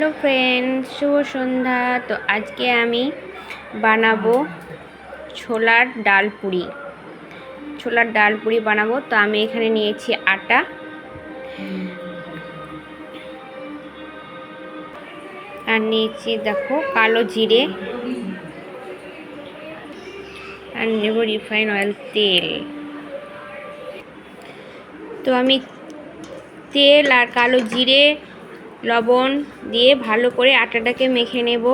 Hello friends শুভ সন্ধ্যা। তো আজকে আমি বানাবো ছোলার ডাল পুরি। ছোলার ডাল পুরি বানাবো। তো আমি এখানে নিয়েছি আটা। আর নিয়েছি দেখো কালো জিরে। আর নেব রিফাইন অয়েল তেল। তো আমি তেল আর কালো জিরে লবণ দিয়ে ভালো করে আটাটাকে মেখে নেব।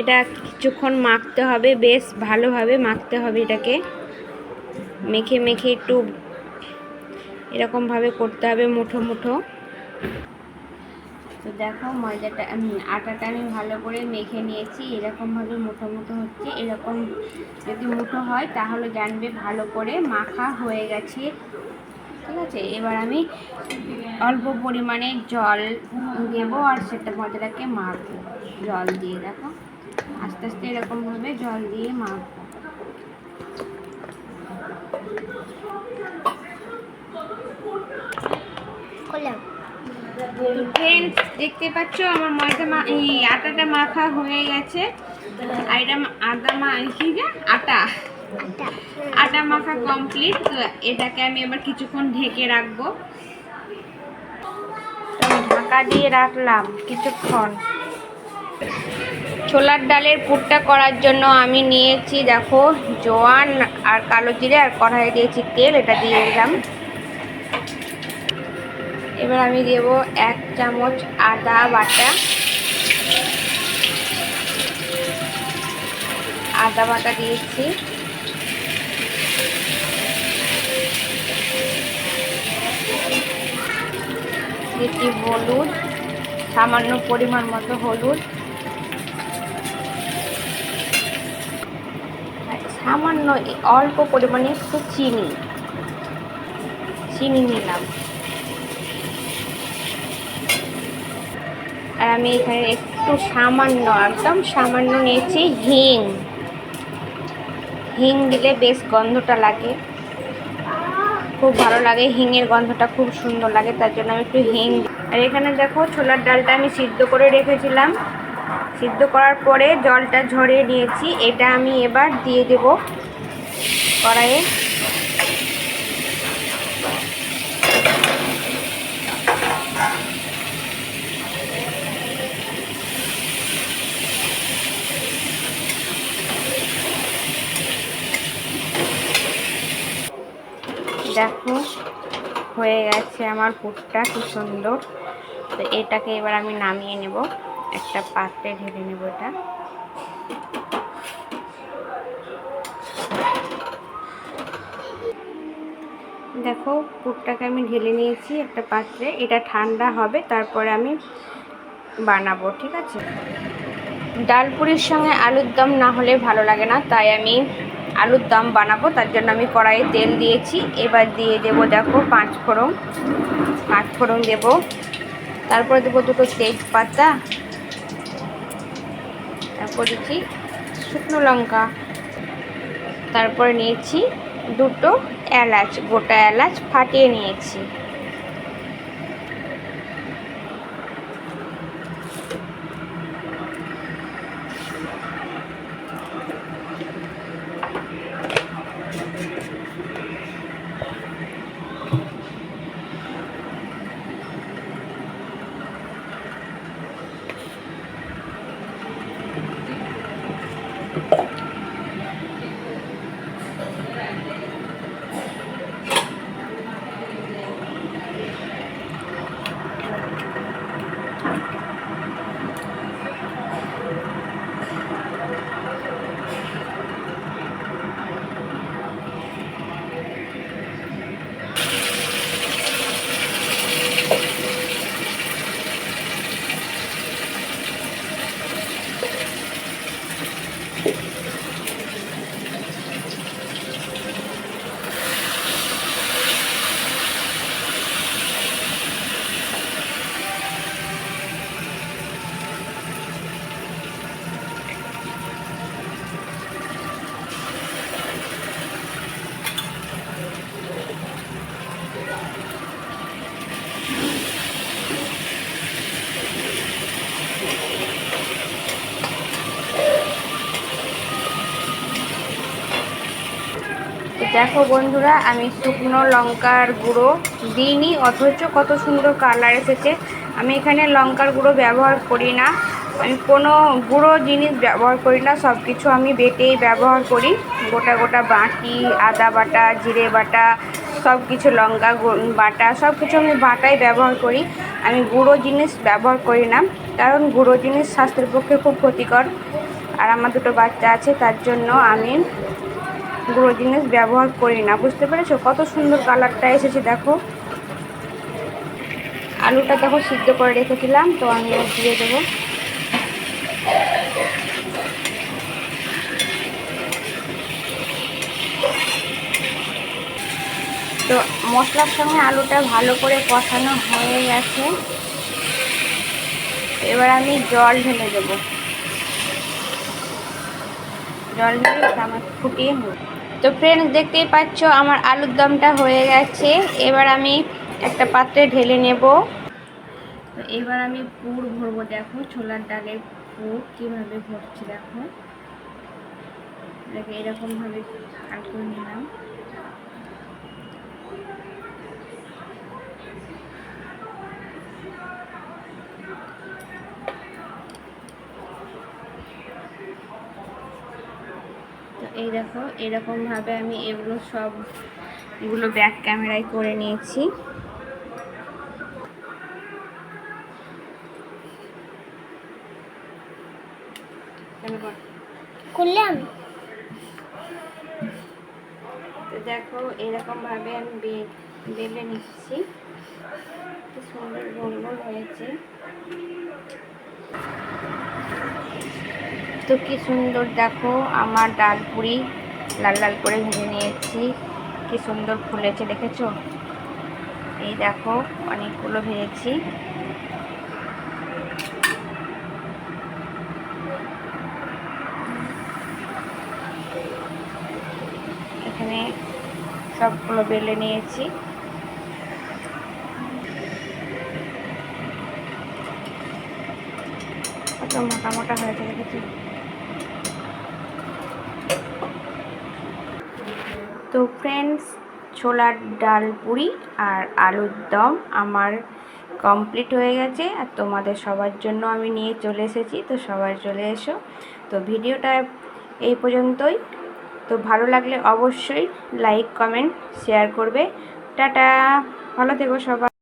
এটা কিছুক্ষণ মাখতে হবে, বেশ ভালোভাবে মাখতে হবে এটাকে। মেখে মেখে একটু এরকমভাবে করতে হবে মুঠো মুঠো। তো দেখো ময়দাটা আটাটা আমি ভালো করে মেখে নিয়েছি, এরকমভাবে মুঠো মুঠো হচ্ছে। এরকম যদি মুঠো হয় তাহলে জানবে ভালো করে মাখা হয়ে গেছে। ঠিক আছে? এবার আমি অল্প পরিমাণে জল দেব আর সেটা ময়দাটাকে মাখবো। জল দিয়ে দেখো আস্তে আস্তে এরকমভাবে জল দিয়ে মাখবো। ফ্রেন্ডস দেখতে পাচ্ছ আমার ময়দা মা এই আটাটা মাখা হয়ে গেছে। আর এটা আটা মা কি আটা। আটা মাখা কমপ্লিট তো এটাকে আমি এবার কিছুক্ষণ ঢেকে রাখব। ঢাকা দিয়ে রাখলাম কিছুক্ষণ। ছোলার ডালের পুরটা করার জন্য আমি নিয়েছি, দেখো, জোয়ান আর কালো জিরে আর কড়াই দিয়েছি তেল, এটা দিয়ে দিলাম। এবার আমি দেব এক চামচ আদা বাটা। আদা বাটা দিয়েছি। দিচ্ছি হলুদ, সামান্য পরিমাণ মতো হলুদ। সামান্য অল্প পরিমাণে একটু চিনি। চিনি নিলাম। আর আমি এখানে একটু সামান্য, একদম সামান্য নিয়েছি হিং। হিং দিলে বেশ গন্ধটা লাগে। খুব ভালো লাগে, হিঙের গন্ধটা খুব সুন্দর লাগে, তার জন্য আমি একটু হিং আর এখানে দেখো ছোলার ডালটা আমি সিদ্ধ করে রেখেছিলাম। সিদ্ধ করার পরে জলটা ঝরিয়ে নিয়েছি, এটা আমি এবার দিয়ে দেব কড়াইয়ে। হয়ে গেছে আমার পুরটা কি সুন্দর। তো এটাকে এবার আমি নামিয়ে নেব। একটা পাত্রে ঢেলে নেব এটা। দেখো পুরটাকে আমি ঢেলে নিয়েছি একটা পাত্রে। এটা ঠান্ডা হবে, তারপরে আমি বানাবো, ঠিক আছে? ডাল পুরির সঙ্গে আলুর দম না হলে ভালো লাগে না, তাই আমি আলুর দম বানাবো, তার জন্য আমি কড়াইয়ে তেল দিয়েছি। এবার দিয়ে দেব, দেখো, পাঁচ ফোড়ন। পাঁচ ফোড়ন দেবো। তারপরে দেবো দুটো তেজপাতা। তারপর দিচ্ছি শুকনো লঙ্কা। তারপরে নিয়েছি দুটো এলাচ, গোটা এলাচ ফাটিয়ে নিয়েছি। দেখো বন্ধুরা, আমি শুকনো লঙ্কার গুঁড়ো দিইনি, অথচ কত সুন্দর কালার এসেছে। আমি এখানে লঙ্কার গুঁড়ো ব্যবহার করি না। আমি কোনো গুঁড়ো জিনিস ব্যবহার করি না সব কিছু আমি বেটেই ব্যবহার করি। গোটা গোটা বাটি, আদা বাটা, জিরে বাটা সব কিছু লঙ্কা বাটা সব কিছু আমি বাটাই ব্যবহার করি। আমি গুঁড়ো জিনিস ব্যবহার করি না, কারণ গুঁড়ো জিনিস স্বাস্থ্যের পক্ষে খুব ক্ষতিকর। আর আমার দুটো বাচ্চা আছে, তার জন্য আমি গুঁড়ো জিনিস ব্যবহার করি না, বুঝতে পেরেছ? কত সুন্দর কালারটা এসেছে, দেখো। আলুটা দেখো সিদ্ধ করে রেখেছিলাম, তো আমি দিয়ে দেবো। তো মশলার সঙ্গে আলুটা ভালো করে কষানো হয়ে গেছে। এবার আমি জল ঢেলে দেবো। জল ঢেলে আমার ফুটিয়ে নেব। তো ফ্রেন্ডস দেখতেই পাচ্ছ, আমার আলুর দমটা হয়ে গেছে। এবার আমি একটা পাত্রে ঢেলে নেব। এবার আমি পুর ভরবো, দেখো, ছোলার ডালের পুর কীভাবে ভরছি, দেখো। এরকমভাবে করে নিলাম। এই দেখো এরকমভাবে আমি এগুলো সব এগুলো ব্যাক ক্যামেরায় করে নিয়েছি? করলাম তো দেখো এরকমভাবে আমি বেলে নিচ্ছি। কি সুন্দর গোল গোল হয়েছে। তো কি সুন্দর, দেখো আমার ডাল পুরি লাল লাল করে ভেজে নিয়েছি। কি সুন্দর ফুলেছে, দেখেছ? এই দেখো, অনেকগুলো ভেজেছি। এখানে সবগুলো বেলে নিয়েছি। কত মোটা মোটা হয়েছে, দেখেছি? তো ফ্রেন্ডস ছোলার ডাল পুরি আর আলুর দম আমার কমপ্লিট হয়ে গেছে। আর তোমাদের সবার জন্য আমি নিয়ে চলে এসেছি, তো সবাই চলে এসো। তো ভিডিওটা এই পর্যন্তই। তো ভালো লাগলে অবশ্যই লাইক কমেন্ট শেয়ার করবে। টাটা! ভালো থেকো সবাই।